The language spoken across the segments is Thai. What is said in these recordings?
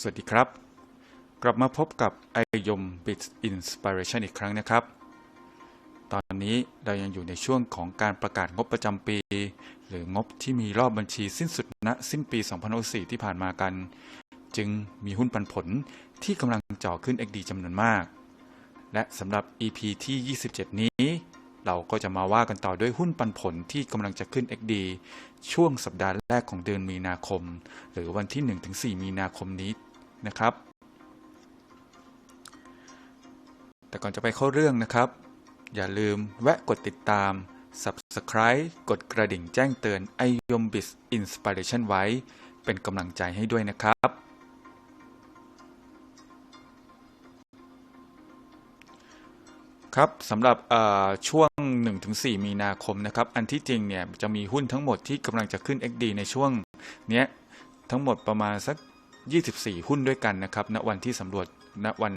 สวัสดีครับ กลับมาพบกับไอยม Bit Inspiration อีกครั้งนะครับ ตอนนี้เรายังอยู่ในช่วงของการประกาศงบประจำปี หรืองบที่มีรอบบัญชีสิ้นสุดณสิ้นปี 2064ที่ผ่านมากัน จึงมีหุ้นปันผลที่กำลังจ่อขึ้น XD จำนวนมาก และสำหรับ EP ที่ 27 นี้ เราก็จะมาว่ากันต่อด้วยหุ้นปันผลที่กำลังจะขึ้น XD ช่วงสัปดาห์แรกของเดือนมีนาคม หรือวันที่ 1-4 มีนาคมนี้ นะครับ แต่ก่อนจะไปเข้าเรื่องนะครับ อย่าลืมแวะกดติดตาม Subscribe กดกระดิ่งแจ้งเตือนไอยมบิสอินสปิเรชันไว้ เป็นกำลังใจให้ด้วยนะครับ ครับสำหรับช่วง 1-4 มีนาคมนะครับ อันที่จริงเนี่ย จะมีหุ้นทั้งหมดที่กำลังจะขึ้น XD ในช่วงเนี้ย ทั้งหมดประมาณสัก 24 หุ้นด้วยกันนะครับณวันที่สำรวจณวัน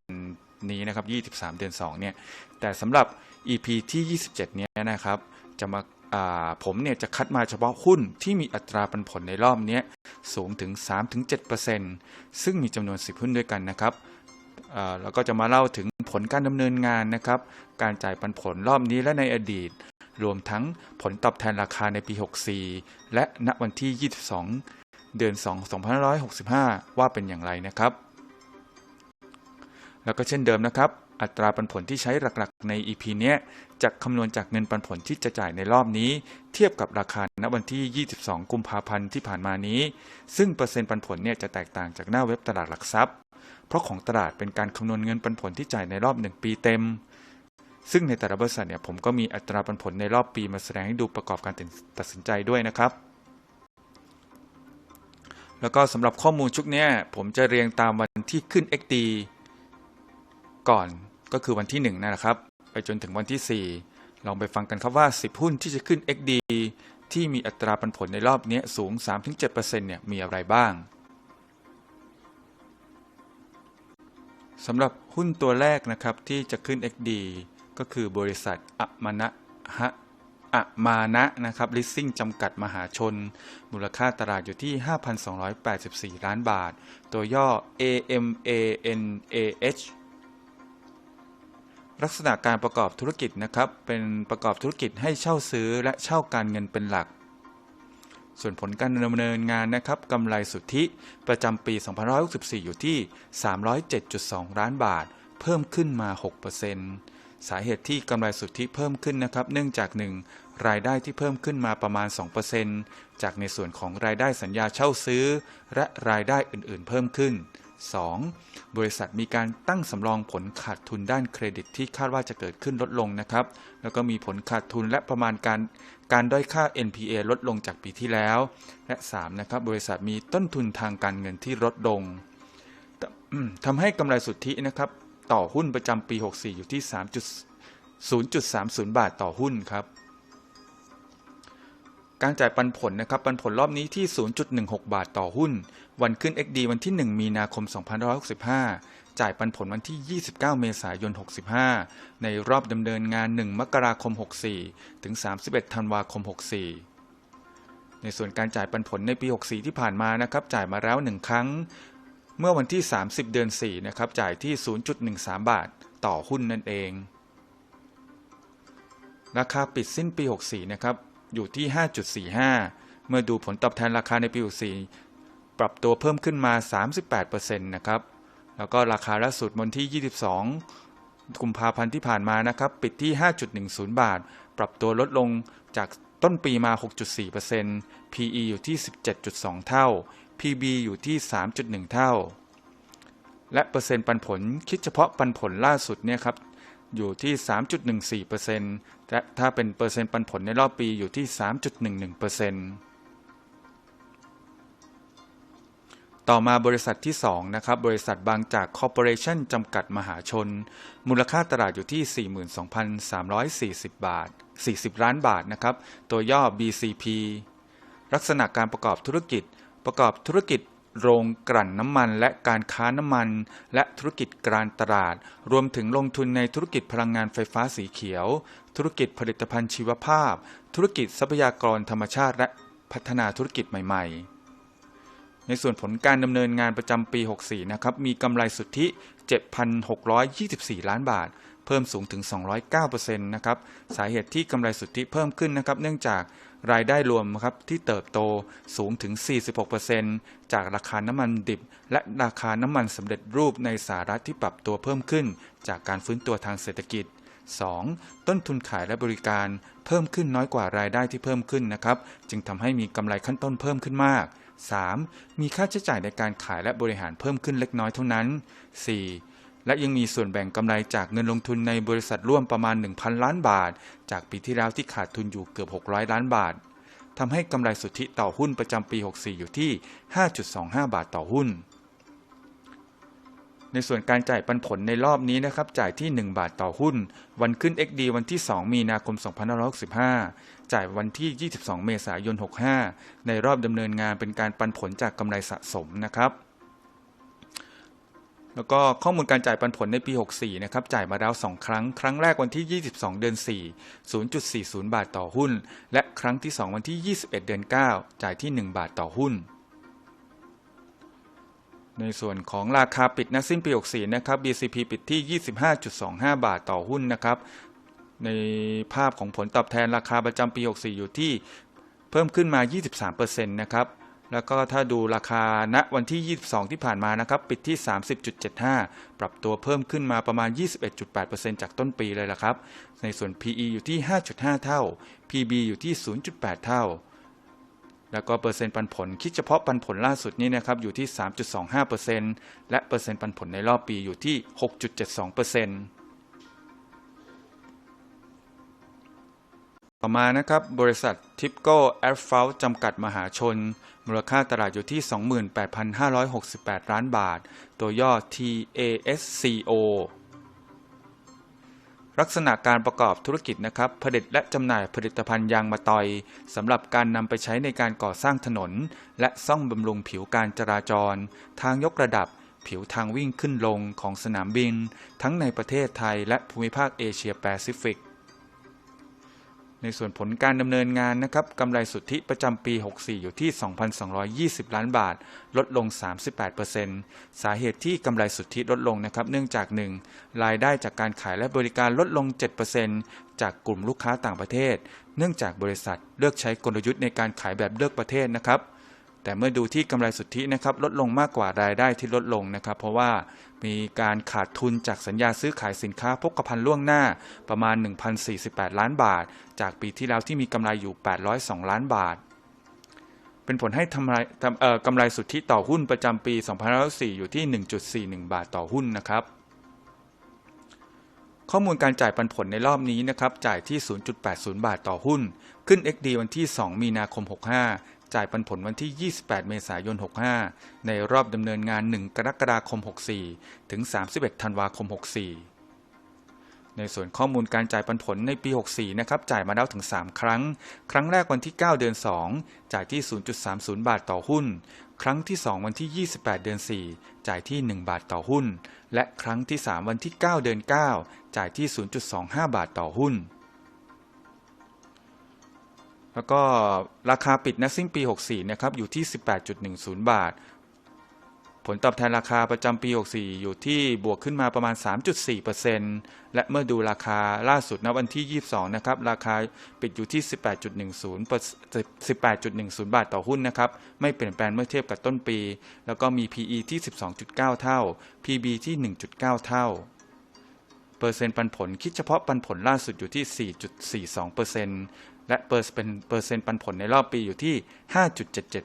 นี้นะครับ 23 เดือน 2 เนี่ย แต่สำหรับ EP ที่ 27 เนี้ยนะครับ จะมาาผมเนี่ยจะคัดมาเฉพาะหุ้นที่มีอัตราปันผลในรอบนี้สูงถึง 3-7%ซึ่งมีจำนวน 10 หุ้นด้วยกันนะครับแล้วก็จะมาเล่าถึงผลการดำเนินงานนะครับ การจ่ายปันผลรอบนี้และในอดีต รวมทั้งผลตอบแทนราคาในปี 64 และณวันที่ 22 เดือน 2 2565 ว่าเป็นอย่างไรนะครับ แล้วก็เช่นเดิมนะครับ อัตราปันผลที่ใช้หลักๆ ใน EP เนี้ยจะคำนวณจากเงินปันผลที่จะจ่ายในรอบนี้ เทียบกับราคาณวันที่ 22 กุมภาพันธ์ที่ผ่านมานี้ ซึ่งเปอร์เซ็นต์ปันผลเนี่ยจะแตกต่างจากหน้าเว็บตลาดหลักทรัพย์ เพราะของตลาดเป็นการคำนวณเงินปันผลที่จ่ายในรอบ 1 ปีเต็มซึ่งในแต่ละบริษัทเนี่ยผมก็มีอัตราปันผลในรอบปีมาแสดงให้ดูประกอบการตัดสินใจด้วยนะครับ แล้วก็สำหรับข้อมูลชุดนี้ผมจะเรียงตามวันที่ขึ้น XD ก่อนก็คือวันที่1นั่นะครับ ไปจนถึงวันที่ 4 ลองไปฟังกันครับว่า 10 หุ้นที่จะขึ้น XD ที่มีอัตราปันผลในรอบนี้สูง 3-7%เนี่ยมีอะไรบ้างสำหรับหุ้นตัวแรกนะครับที่จะขึ้น XD ก็คือบริษัทอมานะฮะ อมานะนะครับลิสซิ่งจำกัดมหาชน มูลค่าตลาดอยู่ที่ 5,284 ล้านบาท ตัวย่อ AMANAH ลักษณะการประกอบธุรกิจนะครับ เป็นประกอบธุรกิจให้เช่าซื้อและเช่าการเงินเป็นหลัก ส่วนผลการดำเนินงานนะครับกำไรสุทธิประจำปี2564 อยู่ที่ 307.2 ล้านบาท เพิ่มขึ้นมา 6% สาเหตุที่กำไรสุทธิเพิ่มขึ้นนะครับ เนื่องจาก 1. รายได้ที่เพิ่มขึ้นมาประมาณ 2%จากในส่วนของรายได้สัญญาเช่าซื้อ และรายได้อื่นๆ เพิ่มขึ้น 2. บริษัทมีการตั้งสำรองผลขาดทุนด้านเครดิตที่คาดว่าจะเกิดขึ้นลดลงนะครับ แล้วก็มีผลขาดทุนและประมาณการการด้อยค่า NPA ลดลงจากปีที่แล้ว และ 3. นะครับ บริษัทมีต้นทุนทางการเงินที่ลดลงทำให้กำไรสุทธินะครับ ต่อหุ้นประจำปี 64 อยู่ที่ 3.0.30 บาทต่อหุ้นครับ การจ่ายปันผลนะครับปันผลรอบนี้ที่ 0.16 บาทต่อหุ้น วันขึ้น XD วันที่ 1 มีนาคม 2565 จ่ายปันผลวันที่ 29 เมษายน 65 ในรอบดำเนินงาน 1 มกราคม 64 ถึง 31 ธันวาคม 64ในส่วนการจ่ายปันผลในปี 64 ที่ผ่านมานะครับ จ่ายมาแล้ว 1 ครั้ง เมื่อวันที่ 30 เดือน 4 นะครับ จ่ายที่ 0.13 บาทต่อหุ้นนั่นเอง ราคาปิดสิ้นปี 64 นะครับ อยู่ที่ 5.45 เมื่อดูผลตอบแทนราคาในปี 64 ปรับตัวเพิ่มขึ้นมา 38%นะครับ แล้วก็ราคาล่าสุดวันที่ 22 กุมภาพันธ์ที่ผ่านมานะครับ ปิดที่ 5.10 บาท ปรับตัวลดลงจากต้นปีมา 6.4% PE อยู่ที่ 17.2 เท่า PB อยู่ที่ 3.1 เท่า และเปอร์เซ็นต์ปันผลคิดเฉพาะปันผลล่าสุดเนี่ยครับอยู่ที่ 3.14%และถ้าเป็นเปอร์เซ็นต์ปันผลในรอบปีอยู่ที่ 3.11%ต่อมาบริษัทที่ 2 นะครับ บริษัทบางจากคอร์ปอเรชั่นจำกัดมหาชน มูลค่าตลาดอยู่ที่ 42,340 บาท 40 ล้านบาทนะครับ ตัวย่อ BCP ลักษณะการประกอบธุรกิจประกอบธุรกิจ โรงกลั่นน้ำมันและการค้าน้ำมัน และธุรกิจการตลาด รวมถึงลงทุนในธุรกิจพลังงานไฟฟ้าสีเขียว ธุรกิจผลิตภัณฑ์ชีวภาพ ธุรกิจทรัพยากรธรรมชาติ และพัฒนาธุรกิจใหม่ ๆในส่วนผลการดำเนินงานประจำปี 64 นะครับ มีกำไรสุทธิ 7,624 ล้านบาท เพิ่มสูงถึง 209%นะครับ สาเหตุที่กำไรสุทธิเพิ่มขึ้นนะครับ เนื่องจาก รายได้รวมครับที่เติบโตสูงถึง 46%จากราคาน้ำมันดิบ และราคาน้ำมันสำเร็จรูปในสหรัฐที่ปรับตัวเพิ่มขึ้น จากการฟื้นตัวทางเศรษฐกิจ 2. ต้นทุนขายและบริการเพิ่มขึ้นน้อยกว่ารายได้ที่เพิ่มขึ้นนะครับ จึงทำให้มีกำไรขั้นต้นเพิ่มขึ้นมาก 3. มีค่าใช้จ่ายในการขายและบริหารเพิ่มขึ้นเล็กน้อยเท่านั้น 4. และยังมีส่วนแบ่งกำไรจากเงินลงทุนในบริษัทร่วมประมาณ 1,000 ล้านบาท จากปีที่แล้วที่ขาดทุนอยู่เกือบ 600 ล้านบาททำให้กำไรสุทธิต่อหุ้นประจำปี 64 อยู่ที่ 5.25 บาทต่อหุ้น ในส่วนการจ่ายปันผลในรอบนี้นะครับ จ่ายที่ 1 บาทต่อหุ้น วันขึ้น XD วันที่ 2 มีนาคม 2565 จ่ายวันที่ 22 เมษายน 65 ในรอบดำเนินงานเป็นการปันผลจากกำไรสะสมนะครับ แล้วก็ข้อมูลการจ่ายปันผลในปี 64 นะครับ จ่ายมาแล้ว 2 ครั้ง ครั้งแรกวันที่ 22 เดือน 4 0.40 บาทต่อหุ้น และครั้งที่ 2 วันที่ 21 เดือน 9 จ่ายที่ 1 บาทต่อหุ้น ในส่วนของราคาปิดณสิ้นปี 64 นะครับ BCP ปิดที่ 25.25 บาทต่อหุ้นนะครับ ในภาพของผลตอบแทนราคาประจำปี 64 อยู่ที่เพิ่มขึ้นมา 23%นะครับ แล้วก็ถ้าดูราคาณวันที่ 22 ที่ผ่านมานะครับปิดที่ 30.75 ปรับตัวเพิ่มขึ้นมาประมาณ 21.8%จากต้นปีเลยละครับ ในส่วน PE อยู่ที่ 5.5 เท่า PB อยู่ที่ 0.8 เท่า แล้วก็เปอร์เซ็นต์ปันผล คิดเฉพาะปันผลล่าสุดนี้นะครับอยู่ที่ 3.25%และเปอร์เซ็นต์ปันผลในรอบปีอยู่ที่ 6.72% ต่อมานะครับ บริษัททิปโก้แอร์ฟลจำกัดมหาชน มูลค่าตลาดอยู่ที่ 28,568 ล้านบาท ตัวย่อ TASCO ลักษณะการประกอบธุรกิจนะครับผลิตและจำหน่ายผลิตภัณฑ์ยางมะตอยสำหรับการนำไปใช้ในการก่อสร้างถนน และซ่อมบำรุงผิวการจราจร ทางยกระดับ ผิวทางวิ่งขึ้นลงของสนามบิน ทั้งในประเทศไทยและภูมิภาคเอเชียแปซิฟิก ในส่วนผลการดำเนินงานนะครับกำไรสุทธิประจำปี 64 อยู่ที่ 2,220 ล้านบาท ลดลง 38%สาเหตุที่กำไรสุทธิลดลงนะครับ เนื่องจาก 1. รายได้จากการขายและบริการลดลง 7%จากกลุ่มลูกค้าต่างประเทศ เนื่องจากบริษัทเลือกใช้กลยุทธ์ในการขายแบบเลือกประเทศนะครับ แต่เมื่อดูที่กำไรสุทธินะครับลดลงมากกว่ารายได้ที่ลดลงนะครับ เพราะว่ามีการขาดทุนจากสัญญาซื้อขายสินค้าพกพาล่วงหน้าประมาณ 1,048 ล้านบาท จากปีที่แล้วที่มีกำไรอยู่ 802 ล้านบาท เป็นผลให้ทำไรกำไรสุทธิต่อหุ้นประจำปี2504อยู่ที่ 1.41 บาทต่อหุ้นนะครับ ข้อมูลการจ่ายปันผลในรอบนี้นะครับ จ่ายที่ 0.80 บาทต่อหุ้น ขึ้น XD วันที่ 2 มีนาคม 65 จ่ายปันผลวันที่ 28 เมษายน 65 ในรอบดำเนินงาน 1 กรกฎาคม 64 ถึง 31 ธันวาคม 64 ในส่วนข้อมูลการจ่ายปันผลในปี 64 นะครับ จ่ายมาแล้วถึง 3 ครั้ง ครั้งแรกวันที่ 9 เดือน 2 จ่ายที่ 0.30 บาทต่อหุ้น ครั้งที่ 2 วันที่ 28 เดือน 4 จ่ายที่ 1 บาทต่อหุ้น และครั้งที่ 3 วันที่ 9 เดือน 9 จ่ายที่ 0.25 บาทต่อหุ้น แล้วก็ราคาปิดณสิ้นปี 64 นะครับ อยู่ที่ 18.10 บาท ผลตอบแทนราคาประจำปี 64 อยู่ที่บวกขึ้นมาประมาณ 3.4%และเมื่อดูราคาล่าสุดณวันที่ 22 นะครับ ราคาปิดอยู่ที่ 18.10 18.10 บาทต่อหุ้นนะครับ ไม่เปลี่ยนแปลงเมื่อเทียบกับต้นปี แล้วก็มี PE ที่ 12.9 เท่า PB ที่ 1.9 เท่าเปอร์เซ็นต์ปันผลคิดเฉพาะปันผลล่าสุดอยู่ที่ 4.42% และเปอร์เซ็นต์เปอร์เซ็นต์ปันผลในรอบปีอยู่ที่ 5.77%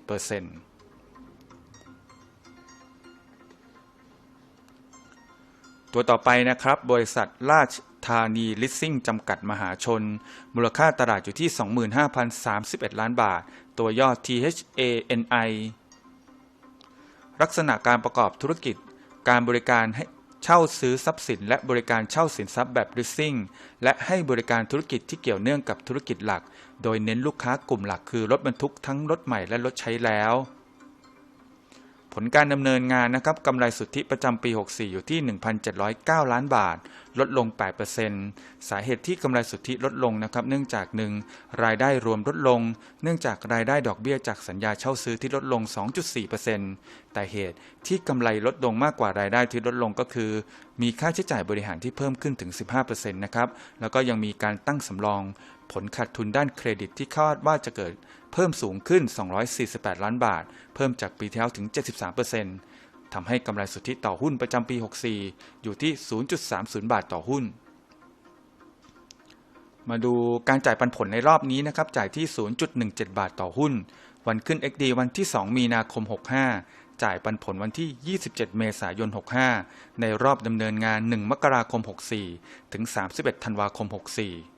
ตัวต่อไปนะครับ บริษัทราชธานีลิสซิ่งจำกัดมหาชน มูลค่าตลาดอยู่ที่ 25,031 ล้านบาท ตัวย่อ THANI ลักษณะการประกอบธุรกิจ การบริการให้ เช่าซื้อทรัพย์สิน และบริการเช่าสินทรัพย์แบบ leasing และให้บริการธุรกิจที่เกี่ยวเนื่องกับธุรกิจหลัก โดยเน้นลูกค้ากลุ่มหลักคือรถบรรทุกทั้งรถใหม่และรถใช้แล้ว ผลการดำเนินงานนะครับกำไรสุทธิประจำปี 64 อยู่ที่ 1,709 ล้านบาท ลดลง 8%สาเหตุที่กำไรสุทธิลดลงนะครับเนื่องจาก 1. รายได้รวมลดลง เนื่องจากรายได้ดอกเบี้ยจากสัญญาเช่าซื้อที่ลดลง 2.4%แต่เหตุที่กำไรลดลงมากกว่ารายได้ที่ลดลงก็คือ มีค่าใช้จ่ายบริหารที่เพิ่มขึ้นถึง 15%นะครับแล้วก็ยังมีการตั้งสำรอง ผลขาดทุนด้านเครดิตที่คาดว่าจะเกิด เพิ่มสูงขึ้น 248 ล้านบาท เพิ่มจากปีที่แล้วถึง 73%ทำให้กำไรสุทธิต่อหุ้นประจำปี 64 อยู่ที่ 0.30 บาทต่อหุ้น มาดูการจ่ายปันผลในรอบนี้นะครับ จ่ายที่ 0.17 บาทต่อหุ้น วันขึ้น XD วันที่ 2 มีนาคม 65จ่ายปันผลวันที่ 27 เมษายน 65 ในรอบดำเนินงาน 1 มกราคม 64 ถึง 31 ธันวาคม 64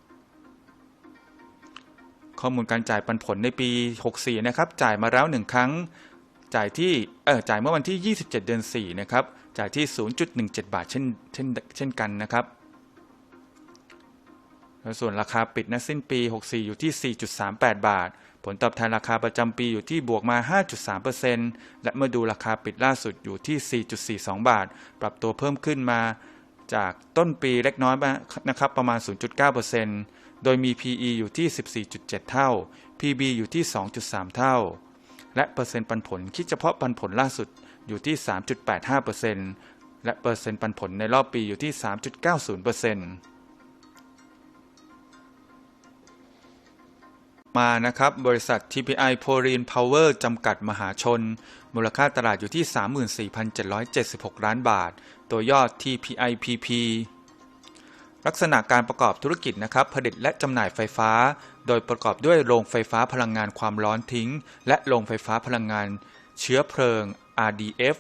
ข้อมูลการจ่ายปันผลในปี 64 นะครับ จ่ายมาแล้ว 1 ครั้ง จ่ายที่ เออจ่ายเมื่อวันที่ 27 เดือน 4 นะครับ จ่ายที่ 0.17 บาท เช่น เช่น เช่นกันนะครับ ส่วนราคาปิดณสิ้นปี 64 อยู่ที่ 4.38 บาท ผลตอบแทนราคาประจำปีอยู่ที่บวกมา 5.3%และเมื่อดูราคาปิดล่าสุดอยู่ที่ 4.42 บาท ปรับตัวเพิ่มขึ้นมาจากต้นปีเล็กน้อยนะครับ ประมาณ 0.9% โดยมี PE อยู่ที่ 14.7 เท่า PB อยู่ที่ 2.3 เท่า และเปอร์เซ็นต์ปันผลคิดเฉพาะปันผลล่าสุดอยู่ที่ 3.85%และเปอร์เซ็นต์ปันผลในรอบปีอยู่ที่ 3.90%มานะครับ บริษัท TPI p o r i n Power จำกัดมหาชน มูลค่าตลาดอยู่ที่ 34,776 ล้านบาท ตัวย่อ TPIPP ลักษณะการประกอบธุรกิจนะครับผลิตและจำหน่ายไฟฟ้า โดยประกอบด้วยโรงไฟฟ้าพลังงานความร้อนทิ้ง และโรงไฟฟ้าพลังงาน เชื้อเพลิง RDF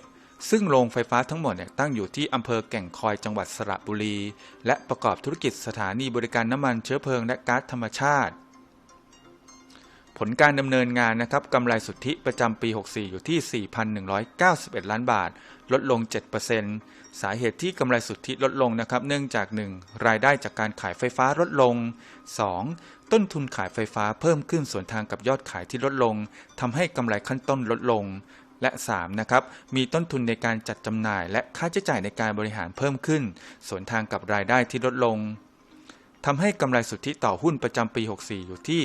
ซึ่งโรงไฟฟ้าทั้งหมดเนี่ยตั้งอยู่ที่อำเภอแก่งคอยจังหวัดสระบุรี และประกอบธุรกิจสถานีบริการน้ำมันเชื้อเพลิงและก๊าซธรรมชาติ ผลการดำเนินงานนะครับกำไรสุทธิประจำปี 64 อยู่ที่ 4,191 ล้านบาท ลดลง 7%สาเหตุที่กำไรสุทธิลดลงนะครับ เนื่องจาก 1. รายได้จากการขายไฟฟ้าลดลง 2. ต้นทุนขายไฟฟ้าเพิ่มขึ้นสวนทางกับยอดขายที่ลดลงทำให้กำไรขั้นต้นลดลง และ 3. นะครับ มีต้นทุนในการจัดจำหน่าย และค่าใช้จ่ายในการบริหารเพิ่มขึ้น สวนทางกับรายได้ที่ลดลงทำให้กำไรสุทธิต่อหุ้นประจำปี 64 อยู่ที่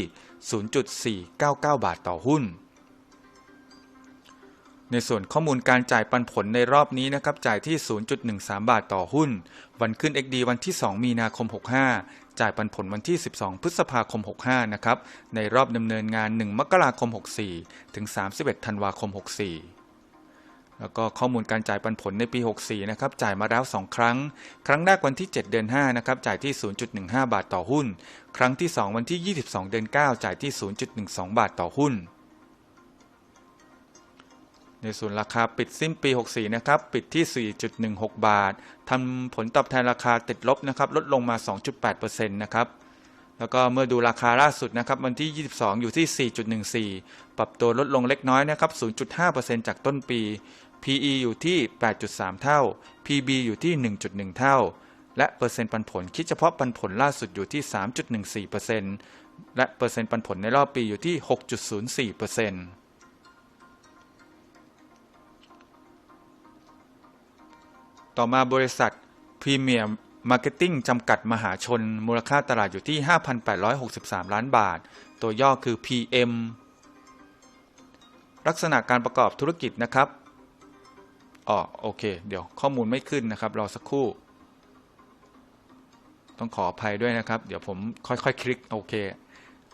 0.499 บาทต่อหุ้น ในส่วนข้อมูลการจ่ายปันผลในรอบนี้นะครับ จ่ายที่ 0.13 บาทต่อหุ้น วันขึ้น XD วันที่ 2 มีนาคม 65 จ่ายปันผลวันที่ 12 พฤษภาคม 65 นะครับ ในรอบดำเนินงาน 1 มกราคม 64 ถึง 31 ธันวาคม 64 แล้วก็ข้อมูลการจ่ายปันผลในปี 64 นะครับ จ่ายมาแล้ว 2 ครั้ง ครั้งแรกวันที่ 7 เดือน 5 นะครับ จ่ายที่ 0.15 บาทต่อหุ้น ครั้งที่ 2 วันที่ 22 เดือน 9 จ่ายที่ 0.12 บาทต่อหุ้น ในส่วนราคาปิดสิ้นปี 64 นะครับ ปิดที่ 4.16 บาท ทำผลตอบแทนราคาติดลบนะครับ ลดลงมา 2.8%นะครับแล้วก็เมื่อดูราคาล่าสุดนะครับวันที่ 22 อยู่ที่ 4.14 ปรับตัวลดลงเล็กน้อยนะครับ 0.5%จากต้นปี PE อยู่ที่ 8.3 เท่า PB อยู่ที่ 1.1 เท่า และเปอร์เซ็นต์ปันผลคิดเฉพาะปันผลล่าสุดอยู่ที่ 3.14%และเปอร์เซ็นต์ปันผลในรอบปีอยู่ที่ 6.04%ต่อมาบริษัทพรีเมียมมาร์เก็ตติ้งจำกัดมหาชน มูลค่าตลาดอยู่ที่ 5,863 ล้านบาท ตัวย่อคือ PM ลักษณะการประกอบธุรกิจนะครับ อ๋อโอเค เดี๋ยวข้อมูลไม่ขึ้นนะครับ รอสักครู่ ต้องขออภัยด้วยนะครับ เดี๋ยวผมค่อยๆคคลิกโอเค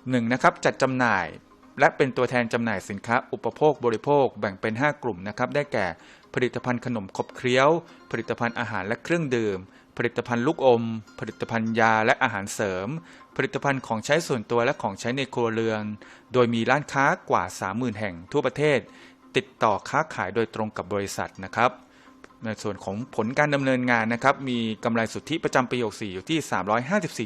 หนึ่งนะครับ จัดจำหน่ายและเป็นตัวแทนจำหน่ายสินค้า อุปโภคบริโภคแบ่งเป็น 5 กลุ่มนะครับ ได้แก่ผลิตภัณฑ์ขนมขบเคี้ยว ผลิตภัณฑ์อาหารและเครื่องดื่ม ผลิตภัณฑ์ลูกอม ผลิตภัณฑ์ยาและอาหารเสริม ผลิตภัณฑ์ของใช้ส่วนตัวและของใช้ในครัวเรือน โดยมีร้านค้ากว่า 30,000 แห่งทั่วประเทศ ติดต่อค้าขายโดยตรงกับบริษัทนะครับ ในส่วนของผลการดำเนินงานนะครับ มีกำไรสุทธิประจำปี64อยู่ที่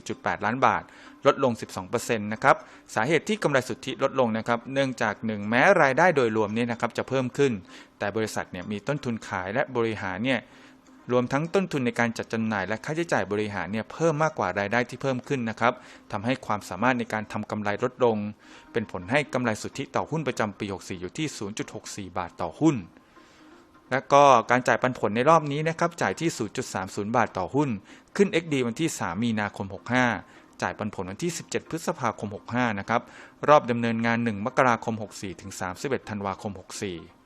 354.8 ล้านบาท ลดลง 12%นะครับ สาเหตุที่กำไรสุทธิลดลงนะครับ เนื่องจาก 1 แม้รายได้โดยรวมเนี่ยนะครับจะเพิ่มขึ้น แต่บริษัทเนี่ยมีต้นทุนขายและบริหารเนี่ย รวมทั้งต้นทุนในการจัดจำหน่ายและค่าใช้จ่ายบริหารเนี่ยเพิ่มมากกว่ารายได้ที่เพิ่มขึ้นนะครับทำให้ความสามารถในการทำกำไรลดลง เป็นผลให้กำไรสุทธิต่อหุ้นประจำปี 64 อยู่ที่ 0.64 บาทต่อหุ้น และก็การจ่ายปันผลในรอบนี้นะครับจ่ายที่ 0.30 บาทต่อหุ้น ขึ้น XD วันที่ 3 มีนาคม 65 จ่ายปันผลวันที่ 17 พฤษภาคม 65 นะครับ รอบดำเนินงาน 1 มกราคม 64 ถึง 31 ธันวาคม 64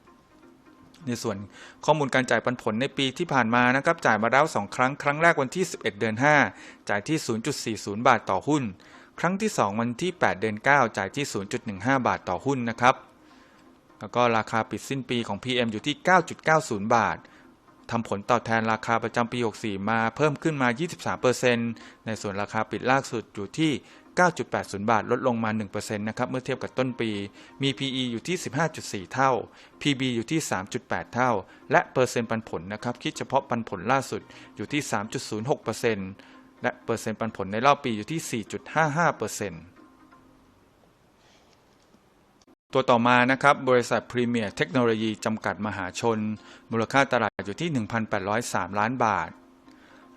ในส่วนข้อมูลการจ่ายปันผลในปีที่ผ่านมานะครับจ่ายมาแล้ว 2 ครั้ง ครั้งแรกวันที่ 11 เดือน 5 จ่ายที่ 0.40 บาทต่อหุ้น ครั้งที่ 2 วันที่ 8 เดือน 9 จ่ายที่ 0.15 บาทต่อหุ้นนะครับแล้วก็ราคาปิดสิ้นปีของ PM อยู่ที่ 9.90 บาททำผลตอบแทนราคาประจำปี 64 มาเพิ่มขึ้นมา 23%ในส่วนราคาปิดล่าสุดอยู่ที่ 9.80 บาท ลดลงมา 1%นะครับ เมื่อเทียบกับต้นปี มี PE อยู่ที่ 15.4 เท่า PB อยู่ที่ 3.8 เท่า และเปอร์เซ็นต์ปันผลนะครับ คิดเฉพาะปันผลล่าสุดอยู่ที่ 3.06%และเปอร์เซ็นต์ปันผลในรอบปีอยู่ที่ 4.55%ตัวต่อมานะครับ บริษัทพรีเมียร์เทคโนโลยีจำกัดมหาชน มูลค่าตลาดอยู่ที่ 1,803 ล้านบาท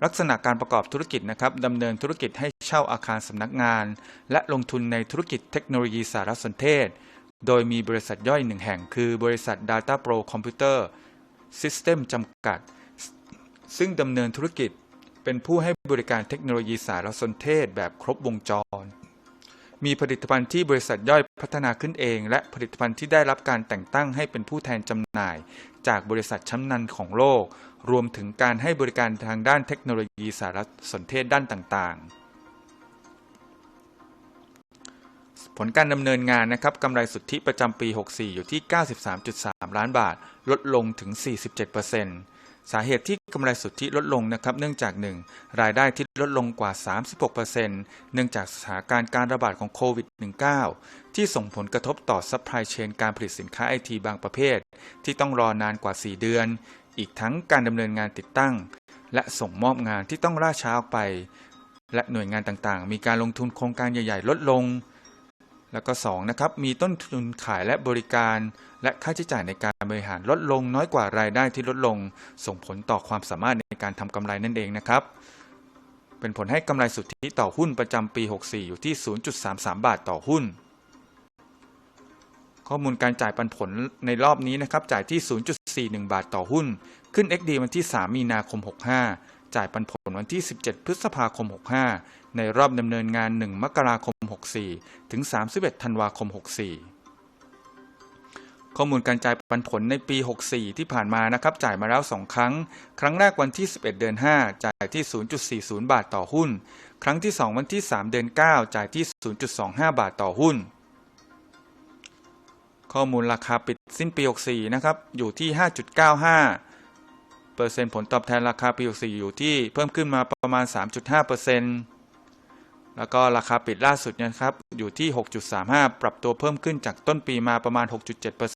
ลักษณะการประกอบธุรกิจนะครับดำเนินธุรกิจให้เช่าอาคารสำนักงาน และลงทุนในธุรกิจเทคโนโลยีสารสนเทศ โดยมีบริษัทย่อยหนึ่งแห่ง คือบริษัท Data Pro Computer System จำกัด ซึ่งดำเนินธุรกิจเป็นผู้ให้บริการเทคโนโลยีสารสนเทศแบบครบวงจร มีผลิตภัณฑ์ที่บริษัทย่อยพัฒนาขึ้นเอง และผลิตภัณฑ์ที่ได้รับการแต่งตั้งให้เป็นผู้แทนจำหน่าย จากบริษัทชั้นนำของโลก รวมถึงการให้บริการทางด้านเทคโนโลยีสารสนเทศด้านต่างๆ ผลการดำเนินงานนะครับกำไรสุทธิประจำปี 64 อยู่ที่ 93.3 ล้านบาท ลดลงถึง 47%สาเหตุที่ กำไรสุทธิลดลงนะครับเนื่องจาก 1. รายได้ที่ลดลงกว่า 36%เนื่องจากสถานการณ์การระบาดของโควิด -19 ที่ส่งผลกระทบต่อซัพพลายเชนการผลิตสินค้าไอทีบางประเภท ที่ต้องรอนานกว่า 4 เดือน อีกทั้งการดำเนินงานติดตั้ง และส่งมอบงานที่ต้องล่าช้าออกไป และหน่วยงานต่างๆ มีการลงทุนโครงการใหญ่ ๆ ลดลง แล้วก็2นะครับมีต้นทุนขายและบริการ และค่าใช้จ่ายในการบริหารลดลงน้อยกว่ารายได้ที่ลดลง ส่งผลต่อความสามารถในการทำกำไรนั่นเองนะครับ เป็นผลให้กำไรสุทธิต่อหุ้นประจำปี 64 อยู่ที่ 0.33 บาทต่อหุ้น ข้อมูลการจ่ายปันผลในรอบนี้นะครับจ่ายที่ 0.41 บาทต่อหุ้น ขึ้น XD วันที่ 3 มีนาคม 65 จ่ายปันผลวันที่ 17 พฤษภาคม 65 ในรอบดำเนินงาน 1 มกราคม 64 ถึง 31 ธันวาคม 64ข้อมูลการจ่ายปันผลในปี 64 ที่ผ่านมานะครับ จ่ายมาแล้ว 2 ครั้ง ครั้งแรกวันที่ 11 เดือน 5 จ่ายที่ 0.40 บาทต่อหุ้น ครั้งที่ 2 วันที่ 3 เดือน 9 จ่ายที่ 0.25 บาทต่อหุ้น ข้อมูลราคาปิดสิ้นปี 64 นะครับ อยู่ที่ 5.95 เอร์เซ็นผลตอบแทนราคาปี64อยู่ที่เพิ่มขึ้นมาประมาณ 3.5เปอร์เซ็นต์แล้วก็ราคาปิดล่าสุดนยครับอยู่ที่ 6.35 ปรับตัวเพิ่มขึ้นจากต้นปีมาประมาณ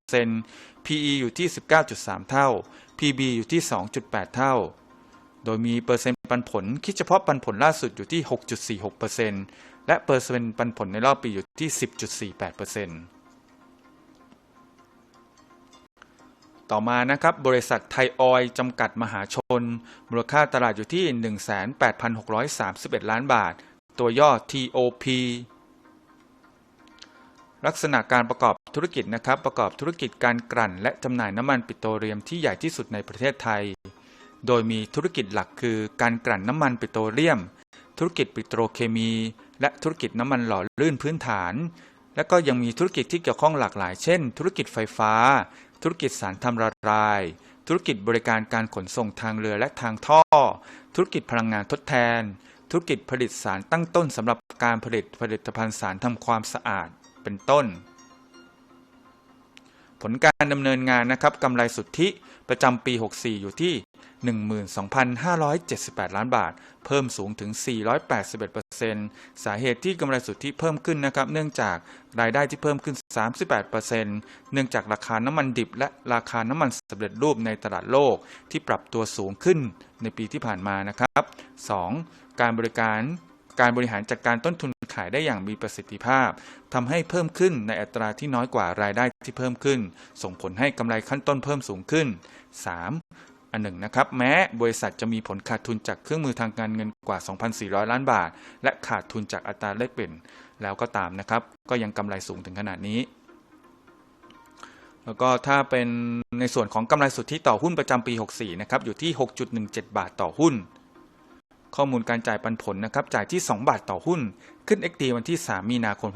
6.7% PE อยู่ที่ 19.3 เท่า PB อยู่ที่ 2.8 เท่า โดยมีเปอร์เซ็นต์ปันผล คิดเฉพาะปันผลล่าสุดอยู่ที่ 6.46%และเปอร์เซ็นต์ปันผลในรอบปีอยู่ที่ 10.48% ต่อมานะครับบริษัทไทยออยล์จำกัดมหาชน มูลค่าตลาดอยู่ที่ 18,631 ล้านบาท ตัวย่อ TOP ลักษณะการประกอบธุรกิจนะครับ ประกอบธุรกิจการกลั่น และจำหน่ายน้ำมันปิโตรเลียมที่ใหญ่ที่สุดในประเทศไทย โดยมีธุรกิจหลักคือการกลั่นน้ำมันปิโตรเลียม ธุรกิจปิโตรเคมี และธุรกิจน้ำมันหล่อลื่นพื้นฐาน และก็ยังมีธุรกิจที่เกี่ยวข้องหลากหลาย เช่น ธุรกิจไฟฟ้า ธุรกิจสารทำละลาย ธุรกิจบริการการขนส่งทางเรือและทางท่อ ธุรกิจพลังงานทดแทน ธุรกิจผลิตสารตั้งต้นสำหรับการผลิตผลิตภัณฑ์สารทำความสะอาดเป็นต้น ผลการดำเนินงานนะครับกำไรสุทธิประจำปี 64 อยู่ที่ 12,578 ล้านบาท เพิ่มสูงถึง 481% สาเหตุที่กำไรสุทธิเพิ่มขึ้นนะครับ เนื่องจากรายได้ที่เพิ่มขึ้น 38%เนื่องจากราคาน้ำมันดิบ และราคาน้ำมันสำเร็จรูปในตลาดโลกที่ปรับตัวสูงขึ้นในปีที่ผ่านมานะครับ 2. การบริการการบริหารจัดการต้นทุนขายได้อย่างมีประสิทธิภาพทำให้เพิ่มขึ้นในอัตราที่น้อยกว่ารายได้ที่เพิ่มขึ้น ส่งผลให้กำไรขั้นต้นเพิ่มสูงขึ้น 3. อันหนึ่งนะครับ แม้บริษัทจะมีผลขาดทุนจากเครื่องมือทางการเงินกว่า 2,400 ล้านบาท และขาดทุนจากอัตราแลกเปลี่ยนแล้วก็ตามนะครับ ก็ยังกำไรสูงถึงขนาดนี้ แล้วก็ถ้าเป็นในส่วนของกำไรสุทธิต่อหุ้นประจำปี 64 นะครับ อยู่ที่ 6.17 บาทต่อหุ้น ข้อมูลการจ่ายปันผลนะครับ จ่ายที่ 2 บาทต่อหุ้น ขึ้น XD วันที่ 3 มีนาคม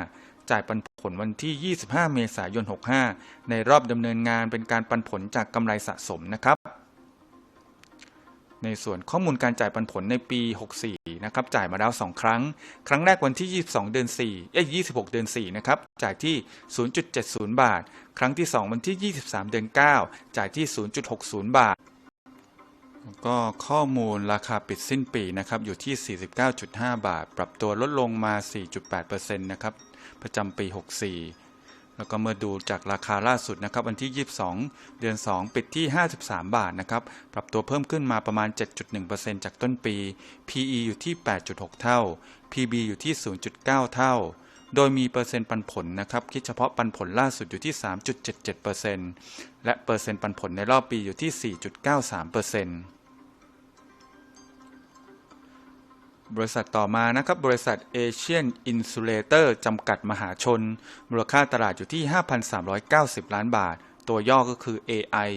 65 จ่ายปันผลวันที่ 25 เมษายน 65 ในรอบดำเนินงานเป็นการปันผลจากกำไรสะสมนะครับ ในส่วนข้อมูลการจ่ายปันผลในปี 64 นะครับ จ่ายมาแล้ว 2 ครั้ง ครั้งแรกวันที่ 22 เดือน4เอ้ย26 เดือน 4 นะครับ จ่ายที่ 0.70 บาท ครั้งที่ 2 วันที่ 23 เดือน 9 จ่ายที่ 0.60 บาท ก็ข้อมูลราคาปิดสิ้นปีนะครับ อยู่ที่ 49.5 บาท ปรับตัวลดลงมา 4.8%นะครับ ประจำปี 64 แล้วก็เมื่อดูจากราคาล่าสุดนะครับวันที่ 22 เดือน 2 ปิดที่ 53 บาทนะครับปรับตัวเพิ่มขึ้นมาประมาณ 7.1%จากต้นปี PE อยู่ที่ 8.6 เท่า PB อยู่ที่ 0.9 เท่า โดยมีเปอร์เซ็นต์ปันผลนะครับคิดเฉพาะปันผลล่าสุดอยู่ที่ 3.77%และเปอร์เซ็นต์ปันผลในรอบปีอยู่ที่ 4.93% บริษัทต่อมานะครับ บริษัทเอเชียนอินซูเลเตอร์จำกัดมหาชน มูลค่าตลาดอยู่ที่ 5,390 ล้านบาท ตัวย่อก็คือ AI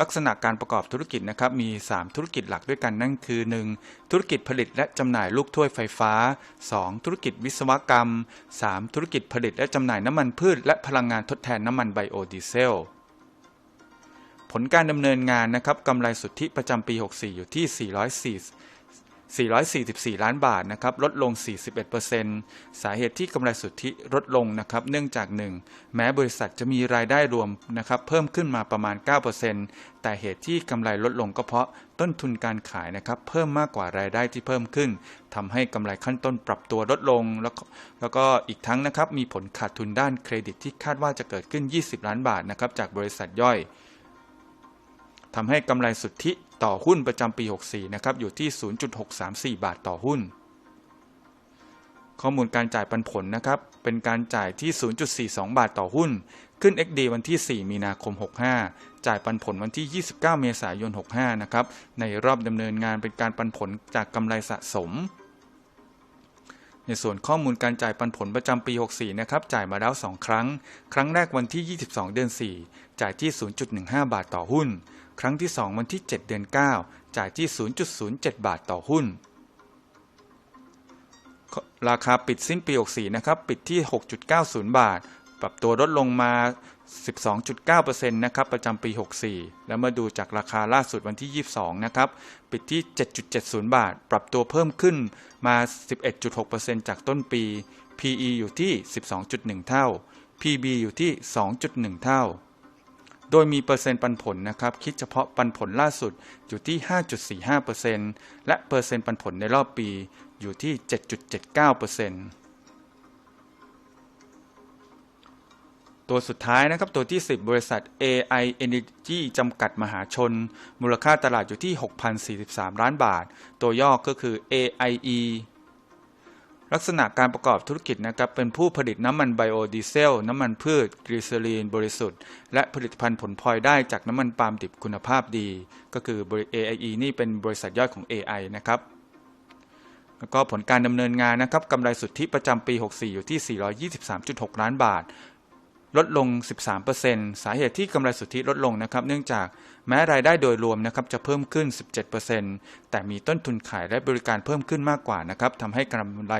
ลักษณะการประกอบธุรกิจนะครับมี 3 ธุรกิจหลักด้วยกันนั่นคือ 1. ธุรกิจผลิตและจำหน่ายลูกถ้วยไฟฟ้า 2. ธุรกิจวิศวกรรม 3. ธุรกิจผลิตและจำหน่ายน้ำมันพืช และพลังงานทดแทนน้ำมันไบโอดีเซลผลการดำเนินงานนะครับกำไรสุทธิประจำปี 64 อยู่ที่440 444 ล้านบาทนะครับลดลง 41%สาเหตุที่กำไรสุทธิลดลงนะครับเนื่องจาก 1. แม้บริษัทจะมีรายได้รวมนะครับเพิ่มขึ้นมาประมาณ 9%แต่เหตุที่กำไรลดลงก็เพราะต้นทุนการขายนะครับเพิ่มมากกว่ารายได้ที่เพิ่มขึ้นทำให้กำไรขั้นต้นปรับตัวลดลง แล้วแล้วก็อีกทั้งนะครับมีผลขาดทุนด้านเครดิตที่คาดว่าจะเกิดขึ้น 20 ล้านบาทนะครับจากบริษัทย่อยทำให้กำไรสุทธิ ต่อหุ้นประจำปี 64 นะครับ อยู่ที่ 0.634 บาทต่อหุ้น ข้อมูลการจ่ายปันผลนะครับ เป็นการจ่ายที่ 0.42 บาทต่อหุ้น ขึ้น XD วันที่ 4 มีนาคม 65 จ่ายปันผลวันที่ 29 เมษายน 65 นะครับ ในรอบดำเนินงานเป็นการปันผลจากกำไรสะสมในส่วนข้อมูลการจ่ายปันผลประจำปี 64 นะครับ จ่ายมาแล้ว 2 ครั้ง ครั้งแรกวันที่ 22 เดือน 4 จ่ายที่ 0.15 บาทต่อหุ้น ครั้งที่ 2 วันที่ 7 เดือน 9 จ่ายที่ 0.07 บาทต่อหุ้น ราคาปิดสิ้นปี 64 นะครับ ปิดที่ 6.90 บาท ปรับตัวลดลงมา 12.9%นะครับ ประจำปี 64 แล้วมาดูจากราคาล่าสุดวันที่ 22 นะครับ ปิดที่ 7.70 บาท ปรับตัวเพิ่มขึ้นมา 11.6%จากต้นปี PE อยู่ที่ 12.1 เท่า PB อยู่ที่ 2.1 เท่า โดยมีเปอร์เซ็นต์ปันผลนะครับคิดเฉพาะปันผลล่าสุดอยู่ที่ 5.45%และเปอร์เซ็นต์ปันผลในรอบปีอยู่ที่ 7.79%ตัวสุดท้ายนะครับตัวที่ 10 บริษัท AI Energy จำกัดมหาชน มูลค่าตลาดอยู่ที่ 6,043 ล้านบาท ตัวย่อก็คือ AIE ลักษณะการประกอบธุรกิจนะครับเป็นผู้ผลิตน้ำมันไบโอดีเซล น้ำมันพืชกรีซอลีนบริสุทธิ์ และผลิตภัณฑ์ผลพลอยได้จากน้ำมันปาล์มดิบคุณภาพดี ก็คือ AIE นี่เป็นบริษัทย่อยของ AI นะครับแล้วก็ผลการดำเนินงานนะครับกำไรสุทธิประจำปี 64 อยู่ที่ 423.6 ล้านบาท ลดลง 13%สาเหตุที่กำไรสุทธิลดลงนะครับ เนื่องจาก แม้รายได้โดยรวมนะครับจะเพิ่มขึ้น 17%แต่มีต้นทุนขายและบริการเพิ่มขึ้นมากกว่านะครับทำให้กำไร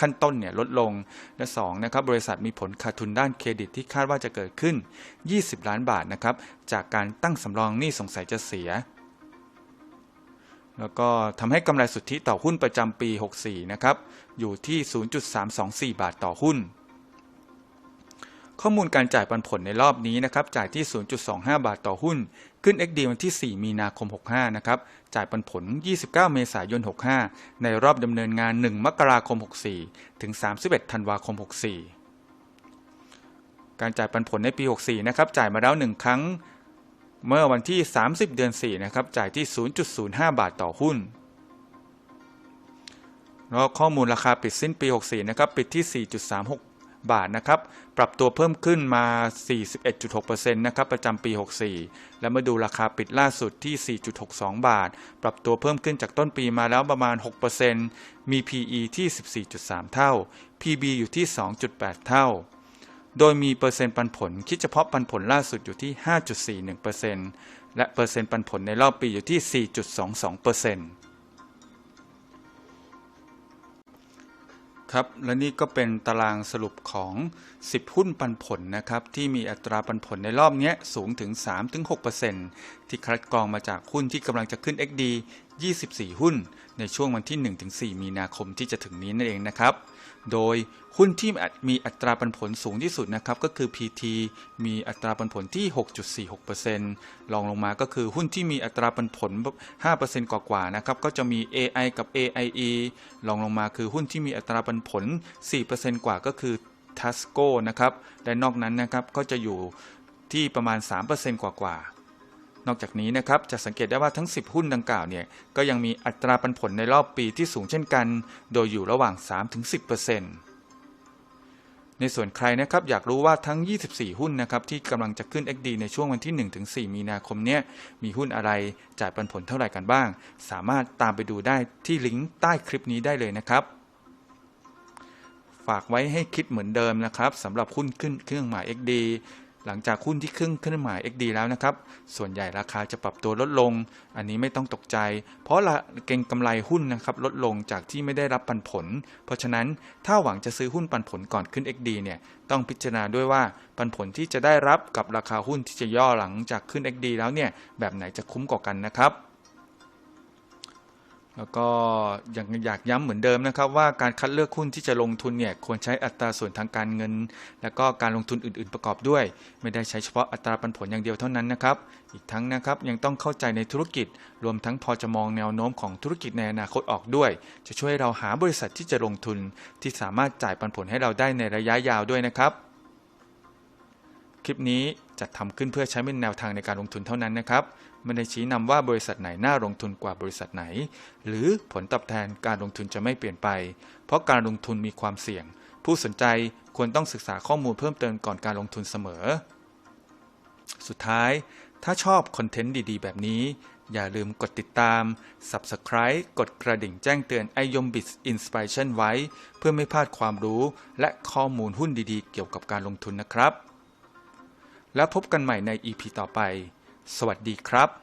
ขั้นต้นเนี่ยลดลง และ2นะครับบริษัทมีผลขาดทุนด้านเครดิตที่คาดว่าจะเกิดขึ้น 20 ล้านบาทนะครับจากการตั้งสำรองหนี้สงสัยจะเสียแล้วก็ทำให้กำไรสุทธิต่อหุ้นประจำปี 64 นะครับ อยู่ที่ 0.324 บาทต่อหุ้น ข้อมูลการจ่ายปันผลในรอบนี้นะครับจ่ายที่ 0.25 บาทต่อหุ้น ขึ้น XD วันที่ 4 มีนาคม 65 นะครับ จ่ายปันผล 29 เมษายน 65 ในรอบดำเนินงาน 1 มกราคม 64 ถึง 31 ธันวาคม 64 การจ่ายปันผลในปี 64 นะครับ จ่ายมาแล้ว 1 ครั้ง เมื่อวันที่ 30 เดือน 4 นะครับ จ่ายที่ 0.05 บาทต่อหุ้นแล้วข้อมูลราคาปิดสิ้นปี 64 นะครับ ปิดที่ 4.36 บาทนะครับ ปรับตัวเพิ่มขึ้นมา 41.6%นะครับ ประจำปี 64 และมาดูราคาปิดล่าสุดที่ 4.62 บาท ปรับตัวเพิ่มขึ้นจากต้นปีมาแล้วประมาณ 6%มี PE ที่ 14.3 เท่า PB อยู่ที่ 2.8 เท่า โดยมีเปอร์เซ็นต์ปันผล คิดเฉพาะปันผลล่าสุดอยู่ที่ 5.41%และเปอร์เซ็นต์ปันผลในรอบปีอยู่ที่ 4.22% ครับ และนี่ก็เป็นตารางสรุปของ 10 หุ้นปันผลนะครับ ที่มีอัตราปันผลในรอบนี้สูงถึง 3-6%ที่คัดกรองมาจากหุ้นที่กำลังจะขึ้น XD 24 หุ้น ในช่วงวันที่ 1-4 มีนาคมที่จะถึงนี้นั่นเองนะครับ โดยหุ้นที่มีอัตราปันผลสูงที่สุดนะครับก็คือ PT มีอัตราปันผลที่ 6.46%รองลงมาก็คือหุ้นที่มีอัตราปันผล 5%กว่าๆนะครับก็จะมี AI กับ AIE รองลงมาคือหุ้นที่มีอัตราปันผล 4%กว่าก็คือ Tasco นะครับ และนอกนั้นนะครับก็จะอยู่ที่ประมาณ 3%กว่าๆ นอกจากนี้นะครับจะสังเกตได้ว่าทั้ง 10 หุ้นดังกล่าวเนี่ยก็ยังมีอัตราปันผลในรอบปีที่สูงเช่นกัน โดยอยู่ระหว่าง 3-10%ในส่วนใครนะครับอยากรู้ว่าทั้ง 24 หุ้นนะครับที่กำลังจะขึ้น XD ในช่วงวันที่ 1-4 มีนาคมเนี้ยมีหุ้นอะไรจ่ายปันผลเท่าไหร่กันบ้าง สามารถตามไปดูได้ที่ลิงก์ใต้คลิปนี้ได้เลยนะครับฝากไว้ให้คิดเหมือนเดิมนะครับสำหรับหุ้นขึ้นเครื่องหมาย XD หลังจากหุ้นที่ขึ้นเครื่องหมาย XD แล้วนะครับ ส่วนใหญ่ราคาจะปรับตัวลดลง อันนี้ไม่ต้องตกใจ เพราะละเก่งกำไรหุ้นนะครับลดลงจากที่ไม่ได้รับปันผล เพราะฉะนั้นถ้าหวังจะซื้อหุ้นปันผลก่อนขึ้น XD เนี่ยต้องพิจารณาด้วยว่าปันผลที่จะได้รับกับราคาหุ้นที่จะย่อหลังจากขึ้น XD แล้วเนี่ยแบบไหนจะคุ้มกว่ากันนะครับ แล้วก็ยังอยากย้ำเหมือนเดิมนะครับ ว่าการคัดเลือกหุ้นที่จะลงทุนเนี่ยควรใช้อัตราส่วนทางการเงิน และก็การลงทุนอื่น ๆ ประกอบด้วย ไม่ได้ใช้เฉพาะอัตราปันผลอย่างเดียวเท่านั้นนะครับ อีกทั้งนะครับยังต้องเข้าใจในธุรกิจ รวมทั้งพอจะมองแนวโน้มของธุรกิจในอนาคตออกด้วย จะช่วยเราหาบริษัทที่จะลงทุนที่สามารถจ่ายปันผลให้เราได้ในระยะยาวด้วยนะครับ คลิปนี้จัดทำขึ้นเพื่อใช้เป็นแนวทางในการลงทุนเท่านั้นนะครับ ไม่ได้ชี้นำว่าบริษัทไหนน่าลงทุนกว่าบริษัทไหน หรือผลตอบแทนการลงทุนจะไม่เปลี่ยนไป เพราะการลงทุนมีความเสี่ยง ผู้สนใจควรต้องศึกษาข้อมูลเพิ่มเติมก่อนการลงทุนเสมอ สุดท้าย ถ้าชอบคอนเทนต์ดีๆ แบบนี้ อย่าลืมกดติดตาม Subscribe กดกระดิ่งแจ้งเตือนไอยมบิสอินสปิเรชันไว้ เพื่อไม่พลาดความรู้และข้อมูลหุ้นดีๆ เกี่ยวกับการลงทุนนะครับ แล้วพบกันใหม่ในอีพีต่อไป สวัสดีครับ